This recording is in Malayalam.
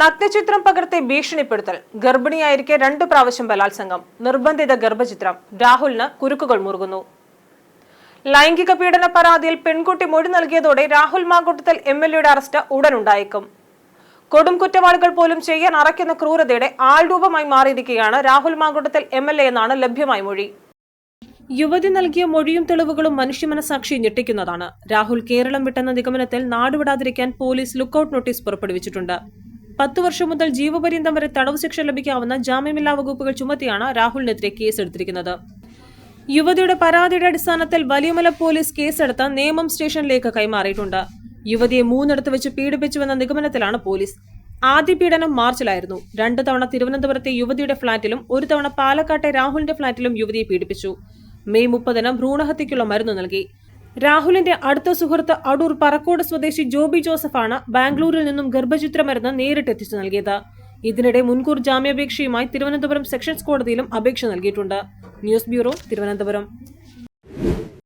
നഗ്നചിത്രം പകർത്തി ഭീഷണിപ്പെടുത്തൽ. ഗർഭിണിയായിരിക്കെ രണ്ടു പ്രാവശ്യം ബലാത്സംഗം. നിർബന്ധിത ഗർഭചിത്രം. രാഹുലിന് കുരുക്കുകൾ മുറുകുന്നു. ലൈംഗിക പീഡന പരാതിയിൽ പെൺകുട്ടി മൊഴി നൽകിയതോടെ രാഹുൽ മാങ്കൂട്ടത്തിൽ എം എൽ എയുടെ അറസ്റ്റ് ഉടനുണ്ടായേക്കും. കൊടും കുറ്റവാളികൾ പോലും ചെയ്യാൻ അറയ്ക്കുന്ന ക്രൂരതയുടെ ആൾരൂപമായി മാറിയിരിക്കുകയാണ് Rahul Mamkootathil M L A എന്നാണ് ലഭ്യമായ മൊഴി. യുവതി നൽകിയ മൊഴിയും തെളിവുകളും മനുഷ്യമനസാക്ഷി ഞെട്ടിക്കുന്നതാണ്. രാഹുൽ കേരളം വിട്ടെന്ന നിഗമനത്തിൽ നാടുവിടാതിരിക്കാൻ പോലീസ് ലുക്കൌട്ട് നോട്ടീസ് പുറപ്പെടുവിച്ചിട്ടുണ്ട്. പത്തു വർഷം മുതൽ ജീവപര്യന്തം വരെ തടവ് ശിക്ഷ ലഭിക്കാവുന്ന ജാമ്യമില്ലാ വകുപ്പുകൾ ചുമത്തിയാണ് രാഹുലിനെതിരെ കേസെടുത്തിരിക്കുന്നത് യുവതിയുടെ പരാതിയുടെ അടിസ്ഥാനത്തിൽ വലിയമല പോലീസ് കേസെടുത്ത് നേമം സ്റ്റേഷനിലേക്ക് കൈമാറിയിട്ടുണ്ട്. യുവതിയെ മൂന്നിടത്ത് വെച്ച് പീഡിപ്പിച്ചുവെന്ന നിഗമനത്തിലാണ് പോലീസ്. ആദ്യ പീഡനം മാർച്ചിലായിരുന്നു. രണ്ട് തവണ തിരുവനന്തപുരത്തെ യുവതിയുടെ ഫ്ളാറ്റിലും ഒരു തവണ പാലക്കാട്ടെ രാഹുലിന്റെ ഫ്ളാറ്റിലും യുവതിയെ പീഡിപ്പിച്ചു. മെയ് മുപ്പതിന് ഭ്രൂണഹത്യയ്ക്കുള്ള മരുന്ന് നൽകി. രാഹുലിന്റെ അടുത്ത സുഹൃത്ത് അടൂർ പറക്കോട് സ്വദേശി ജോബി ജോസഫാണ് ബാംഗ്ലൂരിൽ നിന്നും ഗർഭചിത്ര മരുന്ന് നേരിട്ട് എത്തിച്ചു നൽകിയത്. ഇതിനിടെ മുൻകൂർ ജാമ്യാപേക്ഷയുമായി തിരുവനന്തപുരം സെക്ഷൻസ് കോടതിയിലും അപേക്ഷ നൽകിയിട്ടുണ്ട്. News bureau Thiruvananthapuram.